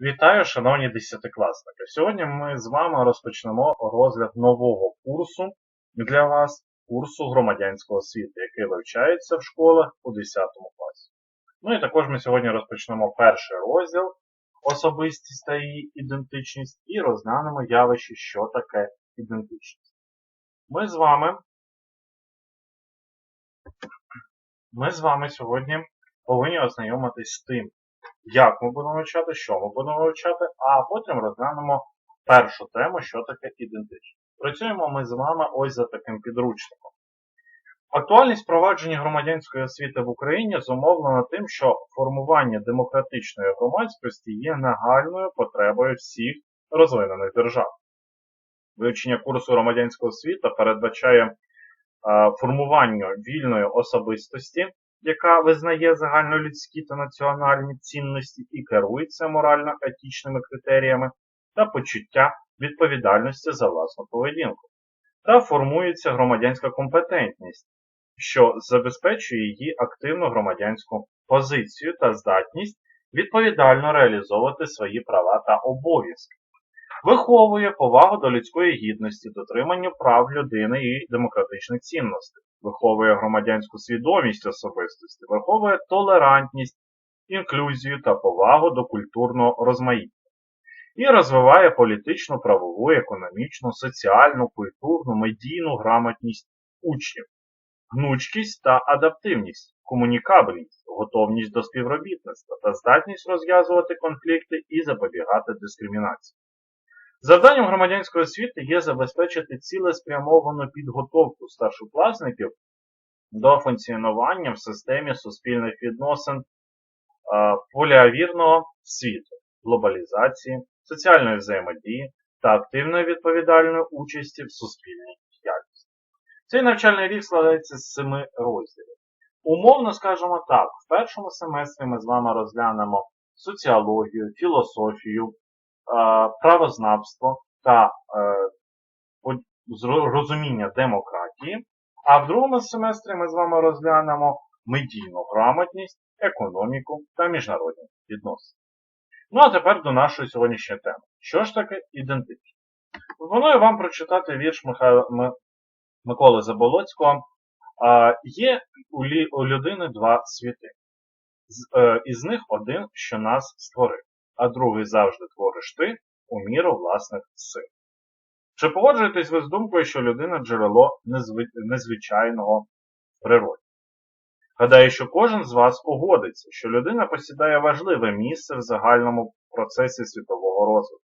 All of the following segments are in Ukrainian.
Вітаю, шановні десятикласники! Сьогодні ми з вами розпочнемо розгляд нового курсу для вас, курсу громадянського освіти, який вивчається в школах у 10 класі. Ну і також ми сьогодні розпочнемо перший розділ особистість та її ідентичність і розглянемо явище, що таке ідентичність. Ми з вами ми з вами сьогодні повинні ознайомитись з тим, як ми будемо вивчати, що ми будемо вивчати, а потім розглянемо першу тему, що таке ідентичність. Працюємо ми з вами ось за таким підручником. Актуальність впровадження громадянської освіти в Україні зумовлена тим, що формування демократичної громадськості є нагальною потребою всіх розвинених держав. Вивчення курсу громадянської освіти передбачає е, формування вільної особистості, яка визнає загальнолюдські та національні цінності і керується морально-етичними критеріями та почуття відповідальності за власну поведінку, та формується громадянська компетентність, що забезпечує її активну громадянську позицію та здатність відповідально реалізовувати свої права та обов'язки. Виховує повагу до людської гідності, дотримання прав людини і демократичних цінностей, виховує громадянську свідомість особистості, виховує толерантність, інклюзію та повагу до культурного розмаїття. І розвиває політичну, правову, економічну, соціальну, культурну, медійну грамотність учнів, гнучкість та адаптивність, комунікабельність, готовність до співробітництва та здатність розв'язувати конфлікти і запобігати дискримінації. Завданням громадянської освіти є забезпечити цілеспрямовану підготовку старшокласників до функціонування в системі суспільних відносин поліавірного світу, глобалізації, соціальної взаємодії та активної відповідальної участі в суспільній діяльності. Цей навчальний рік складається з семи розділів. Умовно скажемо так, в першому семестрі ми з вами розглянемо соціологію, філософію, правознавство та е, розуміння демократії. А в другому семестрі ми з вами розглянемо медійну грамотність, економіку та міжнародні відносини. Ну а тепер до нашої сьогоднішньої теми. Що ж таке ідентичність? Пропоную вам прочитати вірш Миколи Заболоцького. Є у людини два світи. Е, із них один, що нас створив а другий завжди твориш ти у міру власних сил. Чи погоджуєтесь ви з думкою, що людина джерело незвичайного в природі? Гадаю, що кожен з вас погодиться, що людина посідає важливе місце в загальному процесі світового розвитку.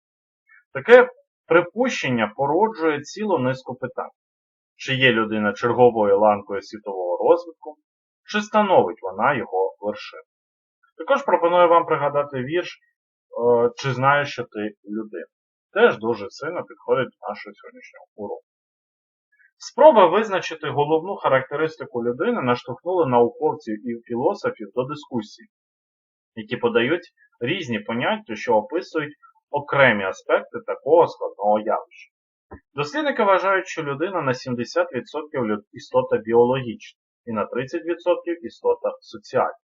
Таке припущення породжує цілу низку питань. Чи є людина черговою ланкою світового розвитку, чи становить вона його вершину? Також пропоную вам пригадати вірш чи знаєш, що ти людина. Теж дуже сильно підходить до нашого сьогоднішнього уроку. Спроба визначити головну характеристику людини наштовхнули науковців і філософів до дискусії, які подають різні поняття, що описують окремі аспекти такого складного явища. Дослідники вважають, що людина на 70% істота біологічна і на 30% істота соціальна.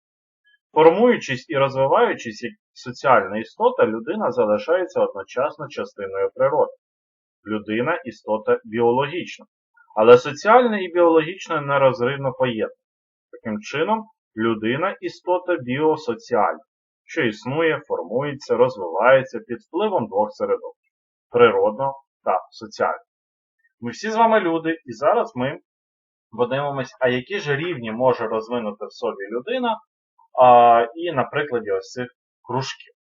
Формуючись і розвиваючись як соціальна істота, людина залишається одночасно частиною природи. Людина істота біологічна. Але соціальне і біологічне нерозривно поєднані. Таким чином, людина істота біосоціальна, що існує, формується, розвивається під впливом двох середовищ природного та соціального. Ми всі з вами люди, і зараз ми подивимось, а які ж рівні може розвинути в собі людина а, І на прикладі ось цих кружків.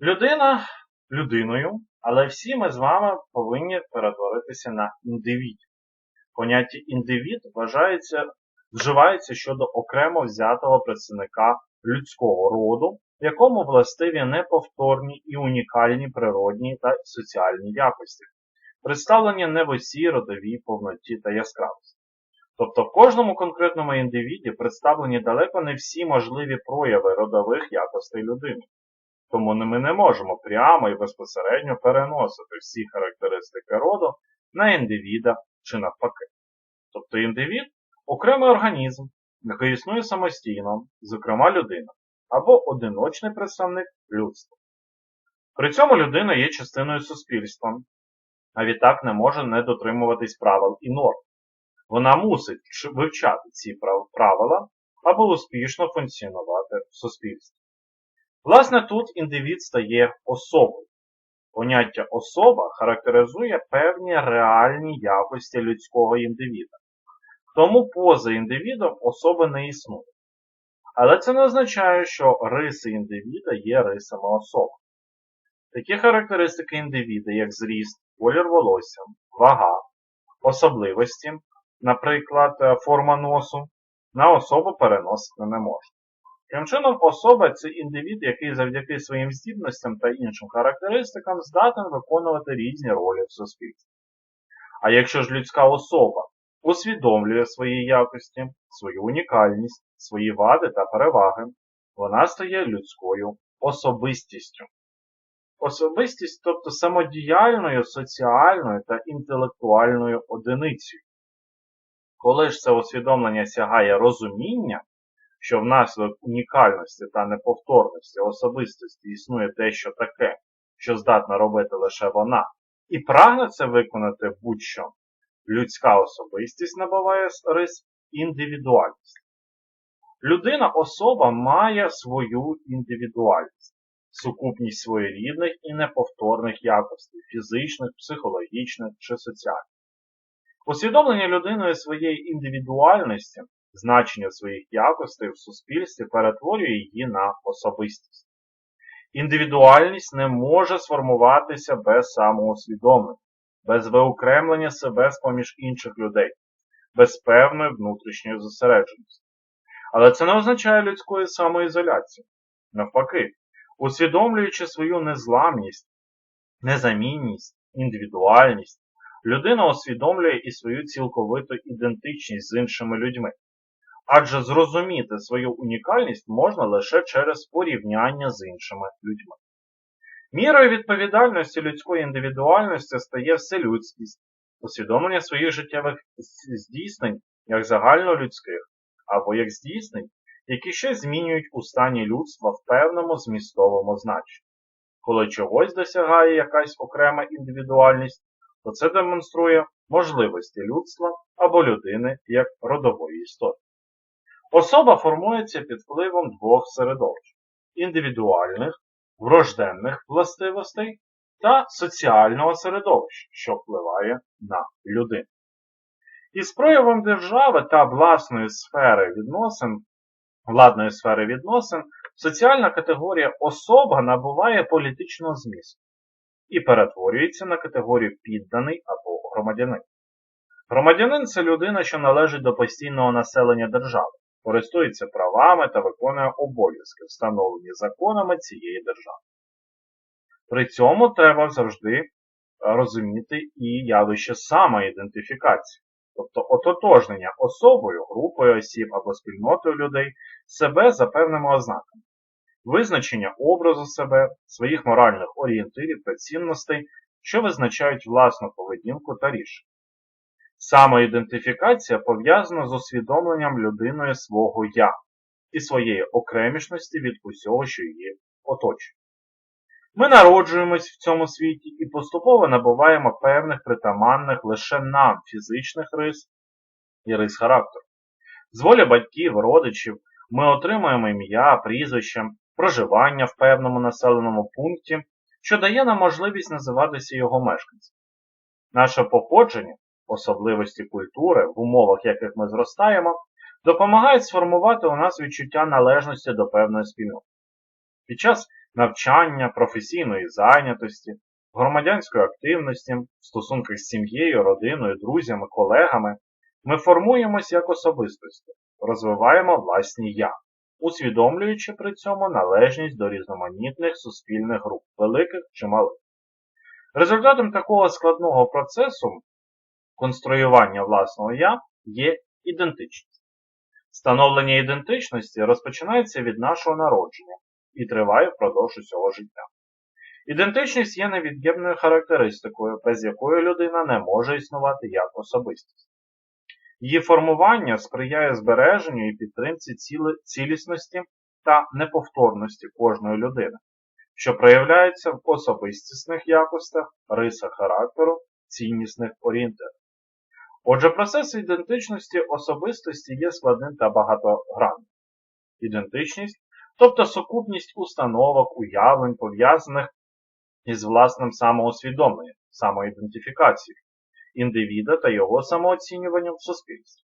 Людина людиною, але всі ми з вами повинні перетворитися на індивідів. Поняття індивід вважається, вживається щодо окремо взятого представника людського роду, якому властиві неповторні і унікальні природні та соціальні якості, представлені не в усій родовій повноті та яскравості. Тобто в кожному конкретному індивіді представлені далеко не всі можливі прояви родових якостей людини. Тому ми не можемо прямо і безпосередньо переносити всі характеристики роду на індивіда чи навпаки. Тобто індивід окремий організм, який існує самостійно, зокрема людина, або одиночний представник людства. При цьому людина є частиною суспільства, а відтак не може не дотримуватись правил і норм. Вона мусить вивчати ці правила, аби успішно функціонувати в суспільстві. Власне, тут індивід стає особою. Поняття особа характеризує певні реальні якості людського індивіда. Тому поза індивідом особи не існує. Але це не означає, що риси індивіда є рисами особи. Такі характеристики індивіда, як зріст, колір волосся, вага, особливості, наприклад, форма носу, на особу переносити не можна. Тим чином, особа це індивід, який завдяки своїм здібностям та іншим характеристикам здатен виконувати різні ролі в суспільстві. А якщо ж людська особа усвідомлює свої якості, свою унікальність, свої вади та переваги, вона стає людською особистістю. Особистість, тобто самодіяльною, соціальною та інтелектуальною одиницею. Коли ж це усвідомлення сягає розуміння, що внаслідок унікальності та неповторності особистості існує дещо таке, що здатна робити лише вона, і прагне це виконати будь-що, людська особистість набуває рис індивідуальність. Людина особа має свою індивідуальність, сукупність своєрідних і неповторних якостей фізичних, психологічних чи соціальних. Усвідомлення людиною своєї індивідуальності значення своїх якостей в суспільстві перетворює її на особистість. Індивідуальність не може сформуватися без самоусвідомлення, без виокремлення себе з-поміж інших людей, без певної внутрішньої зосередженості. Але це не означає людської самоізоляції. Навпаки, усвідомлюючи свою незламність, незамінність, індивідуальність, людина усвідомлює і свою цілковиту ідентичність з іншими людьми, адже зрозуміти свою унікальність можна лише через порівняння з іншими людьми. Мірою відповідальності людської індивідуальності стає вселюдськість, усвідомлення своїх життєвих здійснень як загальнолюдських, або як здійснень, які ще змінюють у стані людства в певному змістовому значенні. Коли чогось досягає якась окрема індивідуальність, то це демонструє можливості людства або людини як родової істоти. Особа формується під впливом двох середовищ індивідуальних, врожденних властивостей та соціального середовища, що впливає на людину. Із проявом держави та власної сфери відносин, владної сфери відносин, соціальна категорія особа набуває політичного змісту і перетворюється на категорію підданий або громадянин. Громадянин це людина, що належить до постійного населення держави користується правами та виконує обов'язки, встановлені законами цієї держави. При цьому треба завжди розуміти і явище самоідентифікації, тобто ототожнення особою, групою осіб або спільнотою людей себе за певними ознаками, визначення образу себе, своїх моральних орієнтирів та цінностей, що визначають власну поведінку та рішення. Самоідентифікація пов'язана з усвідомленням людиною свого я і своєї окремішності від усього, що її оточує. Ми народжуємось в цьому світі і поступово набуваємо певних притаманних лише нам фізичних рис і рис характеру. З волі батьків, родичів ми отримуємо ім'я, прізвище, проживання в певному населеному пункті, що дає нам можливість називатися його мешканцем. Наше походження особливості культури, в умовах яких ми зростаємо, допомагають сформувати у нас відчуття належності до певної спільноти. Під час навчання, професійної зайнятості, громадянської активності, стосунках з сім'єю, родиною, друзями, колегами, ми формуємось як особистості, розвиваємо власні я, усвідомлюючи при цьому належність до різноманітних суспільних груп, великих чи малих. Результатом такого складного процесу конструювання власного я є ідентичність. Встановлення ідентичності розпочинається від нашого народження і триває впродовж усього життя. Ідентичність є невід'ємною характеристикою, без якої людина не може існувати як особистість. Її формування сприяє збереженню і підтримці цілісності та неповторності кожної людини, що проявляються в особистісних якостях, рисах характеру, ціннісних орієнтирах. Отже, процес ідентичності особистості є складним та багатогранним. Ідентичність, тобто сукупність установок, уявлень, пов'язаних із власним самоусвідомленням, самоідентифікацією індивіда та його самооцінюванням в суспільстві.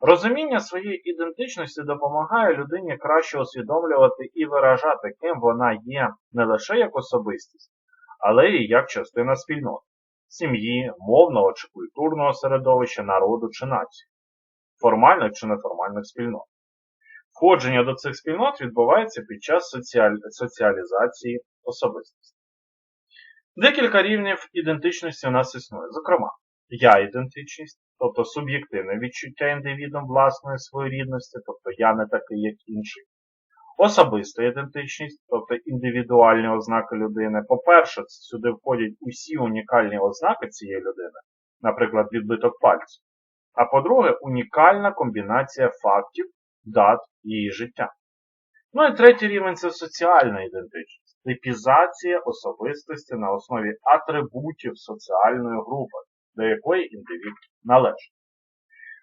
Розуміння своєї ідентичності допомагає людині краще усвідомлювати і виражати, ким вона є не лише як особистість, але і як частина спільноти, сім'ї, мовного чи культурного середовища, народу чи нації, формальних чи неформальних спільнот. Входження до цих спільнот відбувається під час соціалізації особистості. Декілька рівнів ідентичності у нас існує. Зокрема, я-ідентичність, тобто суб'єктивне відчуття індивідом власної своєрідності, тобто я не такий, як інший. Особиста ідентичність, тобто індивідуальні ознаки людини. По-перше, сюди входять усі унікальні ознаки цієї людини, наприклад, відбиток пальцю. А по-друге, унікальна комбінація фактів, дат її життя. Ну і третій рівень це соціальна ідентичність, типізація особистості на основі атрибутів соціальної групи, до якої індивід належить.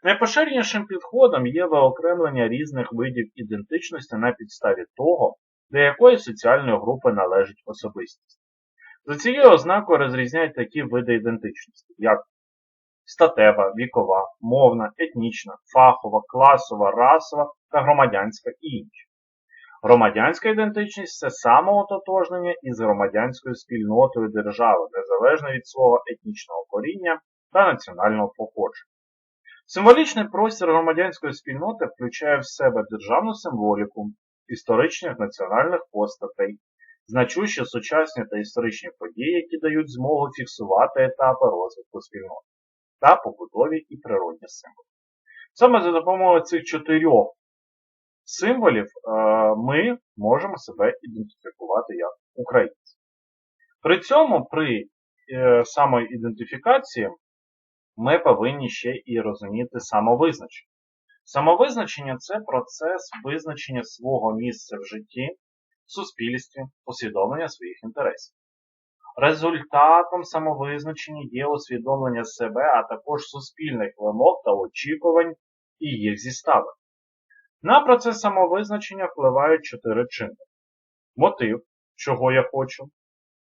Найпоширенішим підходом є виокремлення різних видів ідентичності на підставі того, до якої соціальної групи належить особистість. За цією ознакою розрізняють такі види ідентичності, як статева, вікова, мовна, етнічна, фахова, класова, расова та громадянська і інші. Громадянська ідентичність це самоототожнення із громадянською спільнотою держави, незалежно від свого етнічного коріння та національного походження. Символічний простір громадянської спільноти включає в себе державну символіку, історичних національних постатей, значущі сучасні та історичні події, які дають змогу фіксувати етапи розвитку спільноти та побутові і природні символи. Саме за допомогою цих чотирьох символів е, ми можемо себе ідентифікувати як українці. При цьому при е, самоідентифікації ми повинні ще і розуміти самовизначення. Самовизначення це процес визначення свого місця в житті, в суспільстві, усвідомлення своїх інтересів. Результатом самовизначення є усвідомлення себе, а також суспільних вимог та очікувань і їх зіставлень. На процес самовизначення впливають чотири чинники. Мотив, чого я хочу,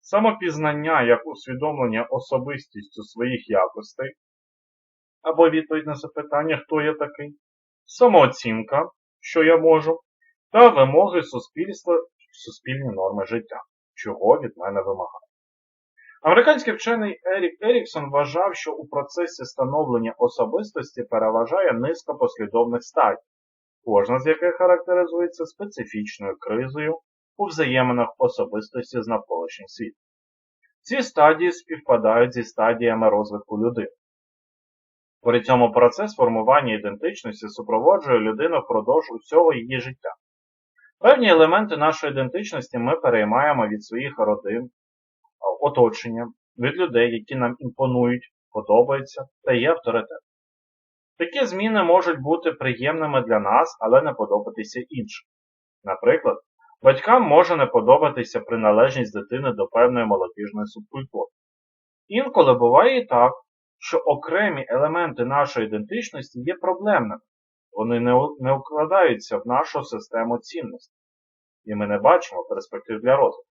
самопізнання як усвідомлення особистістю своїх якостей, або відповідь на запитання, хто я такий, самооцінка, що я можу, та вимоги суспільства суспільні норми життя, чого від мене вимагає. Американський вчений Ерік Еріксон вважав, що у процесі становлення особистості переважає низка послідовних стадій, кожна з яких характеризується специфічною кризою у взаєминах особистості з навколишнім світом. Ці стадії співпадають зі стадіями розвитку людини. При цьому процес формування ідентичності супроводжує людину впродовж усього її життя. Певні елементи нашої ідентичності ми переймаємо від своїх родин, оточення, від людей, які нам імпонують, подобаються та є авторитетом. Такі зміни можуть бути приємними для нас, але не подобатися іншим. Наприклад, батькам може не подобатися приналежність дитини до певної молодіжної субкультури. Інколи буває і так, що окремі елементи нашої ідентичності є проблемними, вони не укладаються в нашу систему цінностей, і ми не бачимо перспектив для розвитку.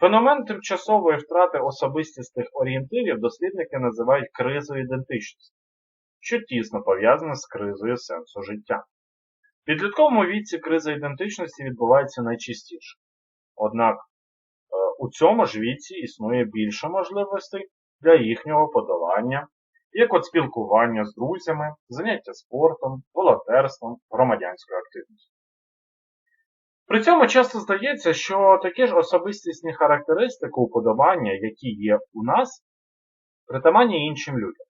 Феномен тимчасової втрати особистісних орієнтирів дослідники називають кризою ідентичності, що тісно пов'язана з кризою сенсу життя. В підлітковому віці криза ідентичності відбувається найчастіше. Однак е, у цьому ж віці існує більше можливостей для їхнього подолання, як от спілкування з друзями, заняття спортом, волонтерством, громадянською активністю. При цьому часто здається, що такі ж особистісні характеристики уподобання, які є у нас, притаманні іншим людям.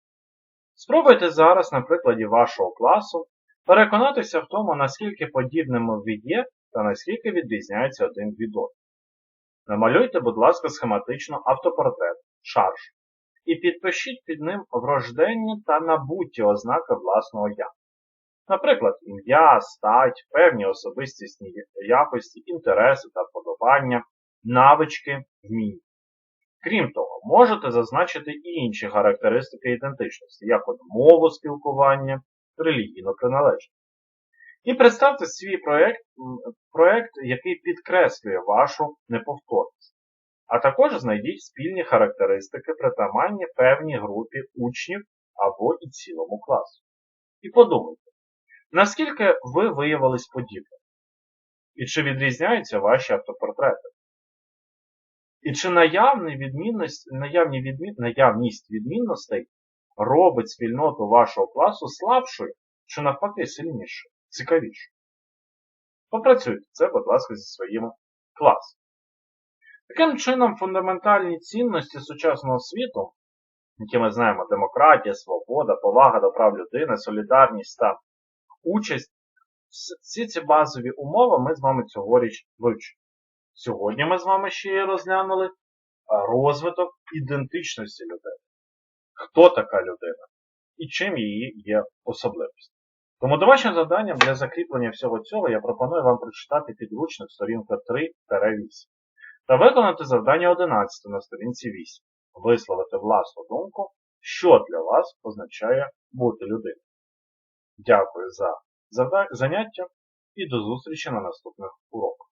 Спробуйте зараз, на прикладі вашого класу, переконатися в тому, наскільки подібними ви є та наскільки відрізняються один від одного. Намалюйте, будь ласка, схематично автопортрет, шарж, і підпишіть під ним врожденні та набуті ознаки власного я. Наприклад, ім'я, стать, певні особистісні якості, інтереси та вподобання, навички, вміння. Крім того, можете зазначити і інші характеристики ідентичності, як от мову спілкування, релігійну приналежність. І представте свій проєкт, проєкт, який підкреслює вашу неповторність. А також знайдіть спільні характеристики, притаманні певній групі учнів або і цілому класу. І подумайте, наскільки ви виявились подібними? І чи відрізняються ваші автопортрети? І чи наявні відмінність, наявні відмін, наявність відмінностей робить спільноту вашого класу слабшою, чи навпаки сильнішою, цікавішою? Попрацюйте це, будь ласка, зі своїм класом. Таким чином, фундаментальні цінності сучасного світу, які ми знаємо, демократія, свобода, повага до прав людини, солідарність та участь, всі ці базові умови ми з вами цьогоріч вивчимо. Сьогодні ми з вами ще розглянули розвиток ідентичності людини. Хто така людина і чим її є особливість. Тому домашнім завданням для закріплення всього цього я пропоную вам прочитати підручник сторінка 3-8 та виконати завдання 11 на сторінці 8. Висловити власну думку, що для вас означає бути людиною. Дякую за заняття і до зустрічі на наступних уроках.